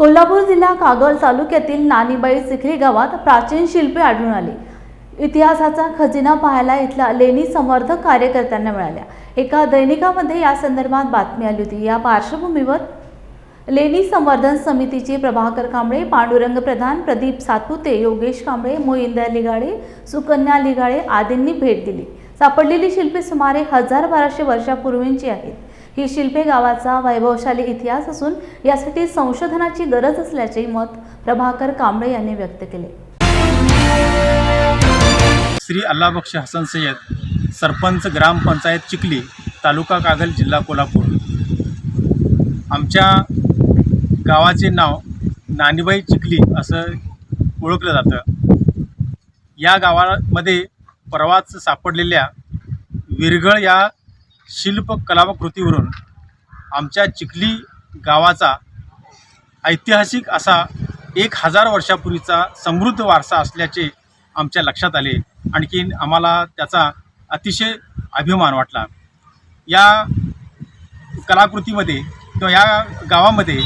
कोल्हापूर जिल्हा कागल तालुक्यातील नानीबाई चिखली गावात प्राचीन शिल्पे आढळून आली. इतिहासाचा खजिना पाहायला इथल्या लेणी समर्थक कार्यकर्त्यांना मिळाल्या. एका दैनिकामध्ये या संदर्भात बातमी आली होती. या पार्श्वभूमीवर लेणी संवर्धन समितीचे प्रभाकर कांबळे पांडुरंग प्रधान प्रदीप सातपुते योगेश कांबळे मोहिंदर लिगाडे सुकन्या लिगाडे आदींनी भेट दिली. सापडलेली शिल्पे सुमारे हजार बाराशे वर्षापूर्वींची आहेत. ही शिल्पे गावाचा वैभवशाली इतिहास असून यासाठी संशोधनाची गरज असल्याचे मत प्रभाकर कांबळे यांनी व्यक्त केले. श्री अल्लाबक्ष हसन सय्यद सरपंच ग्रामपंचायत चिखली तालुका कागल जिल्हा कोल्हापूर. आमच्या गावाचे नाव नानीबाई चिखली असं ओळखलं जातं. या गावामध्ये परवाच सापडलेल्या विरगळ या शिल्प कलाकृतीवरून आमच्या चिखली गावाचा ऐतिहासिक असा एक हजार वर्षापूर्वीचा समृद्ध वारसा असल्याचे आमच्या लक्षात आले. आणखीन आम्हाला त्याचा अतिशय अभिमान वाटला. या कलाकृतीमध्ये किंवा या गावामध्ये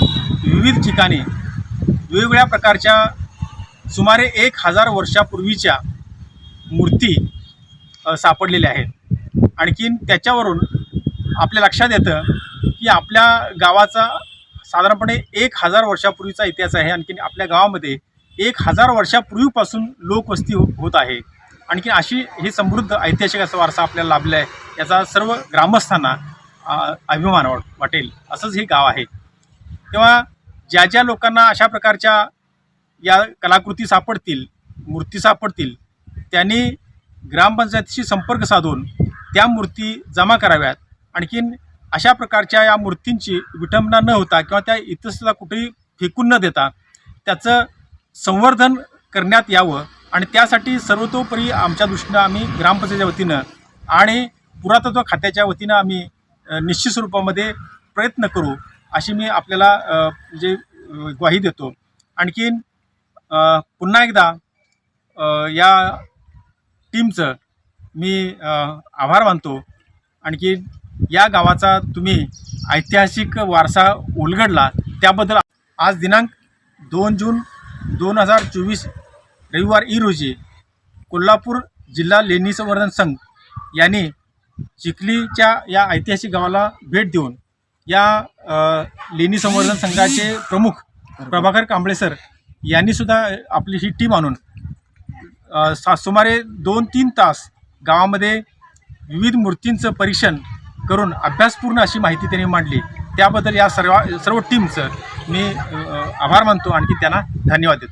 विविध ठिकाणी वेगवेगळ्या प्रकारच्या सुमारे एक हजार वर्षापूर्वीच्या मूर्ती सापडलेल्या आहेत. आणखीन त्याच्यावरून आपल्या लक्षात येतं की आपल्या गावाचा साधारणपणे एक हजार वर्षापूर्वीचा इतिहास आहे. आणखीन आपल्या गावामध्ये एक हजार वर्षापूर्वीपासून लोकवस्ती हो होत आहे. आणखी अशी ही समृद्ध ऐतिहासिक असा वारसा आपल्याला लाभला आहे याचा सर्व ग्रामस्थांना अभिमान वाट वाटेल. असंच हे गाव आहे. तेव्हा ज्या ज्या लोकांना अशा प्रकारच्या या कलाकृती सापडतील मूर्ती सापडतील त्यांनी ग्रामपंचायतीशी संपर्क साधून त्या मूर्ती जमा कराव्यात. आणखीन अशा प्रकारच्या या मूर्तींची विटंबना न होता किंवा त्या इतस्तला कुठेही फेकून न देता त्याचं संवर्धन करण्यात यावं. आणि त्यासाठी सर्वतोपरी आमच्या दृष्टीनं आम्ही ग्रामपंचायतीच्या वतीनं आणि पुरातत्व खात्याच्या वतीनं आम्ही निश्चित स्वरूपामध्ये प्रयत्न करू अशी मी आपल्याला म्हणजे ग्वाही देतो. आणखीन पुन्हा एकदा या टीमचं मी आभार मानतो. आणखी या गावाचा तुम्ही ऐतिहासिक वारसा उलगडला त्याबद्दल आज दिनांक दोन जून दोन हजार चोवीस रविवार ई रोजी कोल्हापूर जिल्हा लेणी संवर्धन संघ यांनी चिखलीच्या या ऐतिहासिक गावाला भेट देऊन या लेणी संवर्धन संघाचे प्रमुख प्रभाकर कांबळे सर यांनीसुद्धा आपली ही टीम आणून सा सुमारे दोन तीन तास गावामध्ये विविध मूर्तींचं परीक्षण करून अभ्यासपूर्ण अशी माहिती त्यांनी मांडली. त्याबद्दल या सर्व सर्व टीमचं मी आभार मानतो. आणखी त्यांना धन्यवाद देतो.